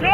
Joe!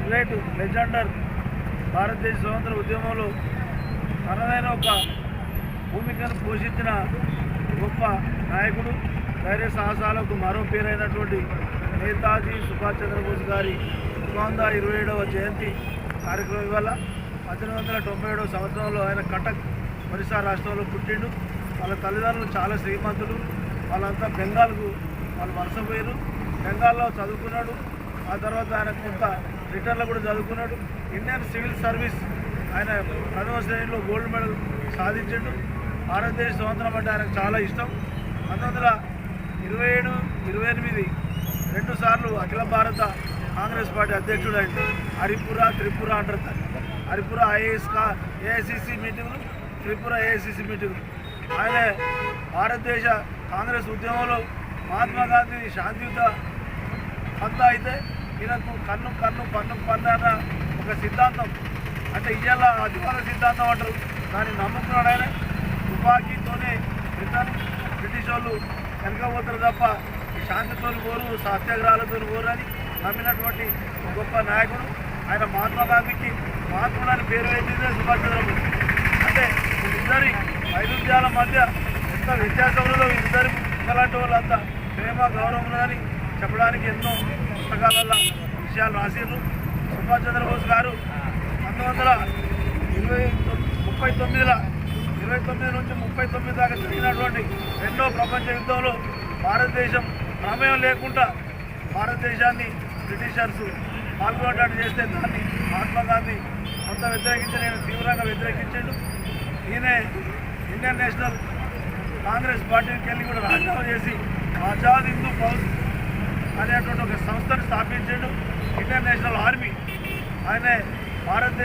Great Legender భారతదేశ స్వతంత్ర ఉద్యమంలో తనదైన ఒక భూమికను పోషించిన గొప్ప నాయకుడు ధైర్య సాహసాలకు మరో పేరైనటువంటి నేతాజీ సుభాష్ చంద్రబోస్ గారి రెండు ఇరవై ఏడవ జయంతి కార్యక్రమం ఇవాళ పద్దెనిమిది వందల తొంభై ఏడవ సంవత్సరంలో ఆయన కటక్ ఒరిస్సా రాష్ట్రంలో పుట్టిండు. వాళ్ళ తల్లిదండ్రులు చాలా శ్రీమంతులు. వాళ్ళంతా బెంగాల్కు వాళ్ళు వలసపోయారు బెంగాల్లో చదువుకున్నాడు. ఆ తర్వాత ఆయన కొంత రిటర్న్లో కూడా చదువుకున్నాడు. ఇండియన్ సివిల్ సర్వీస్ ఆయన పదవ శ్రేణిలో గోల్డ్ మెడల్ సాధించాడు. భారతదేశ స్వాతంత్రం అంటే ఆయనకు చాలా ఇష్టం. పంతొమ్మిది వందల ఇరవై ఏడు ఇరవై ఎనిమిది రెండుసార్లు అఖిల భారత కాంగ్రెస్ పార్టీ అధ్యక్షుడు ఆయన హరిపుర త్రిపుర అంటారు హరిపుర ఐఏఎస్ కా ఏఐసిసి మీటింగ్లు త్రిపుర ఏఐసిసి మీటింగ్లు. ఆయన భారతదేశ కాంగ్రెస్ ఉద్యమంలో మహాత్మా గాంధీ శాంతియుత అంతా అయితే ఈయనకు కన్ను కన్ను పన్ను పన్ను అన్న ఒక సిద్ధాంతం. అంటే ఇవాళ అధికార సిద్ధాంతం అంటారు. దాన్ని నమ్ముకున్నాడు ఆయన. తుపాకీతోనే బ్రిటన్ బ్రిటిష్ వాళ్ళు వెనకపోతారు తప్ప శాంతితో పోరు సత్యాగ్రహాలతో పోరు అని నమ్మినటువంటి ఒక గొప్ప నాయకుడు. ఆయన మహాత్మా గాంధీకి మహాత్ముడు అని పేరు వేసిందే సుభాష్ చంద్రబోస్. అంటే ఇద్దరి వైరుధ్యాల మధ్య ఎంత వ్యత్యాసంలో ఇద్దరు అలాంటి వాళ్ళంతా ప్రేమ గౌరవం అని చెప్పడానికి ఎన్నో పుస్తకాలలో విషయాలు రాసిర్రు సుభాష్ చంద్రబోస్ గారు పంతొమ్మిది వందల ఇరవై ముప్పై తొమ్మిదిల ఇరవై తొమ్మిది నుంచి ముప్పై తొమ్మిది దాకా జరిగినటువంటి రెండో ప్రపంచ యుద్ధంలో భారతదేశం ప్రమేయం లేకుండా భారతదేశాన్ని బ్రిటిషర్స్ పాల్గొనేటట్టు చేస్తే దాన్ని మహాత్మా గాంధీ కొంత వ్యతిరేకించి నేను తీవ్రంగా వ్యతిరేకించాడు. ఈయనే ఇండియన్ నేషనల్ కాంగ్రెస్ పార్టీకి వెళ్ళి కూడా రాజీనామా చేసి ఆజాద్ హిందూ ఫౌజ్ అనేటువంటి ఒక సంస్థను స్థాపించాడు. Indian National Army. ఆయన భారతదేశ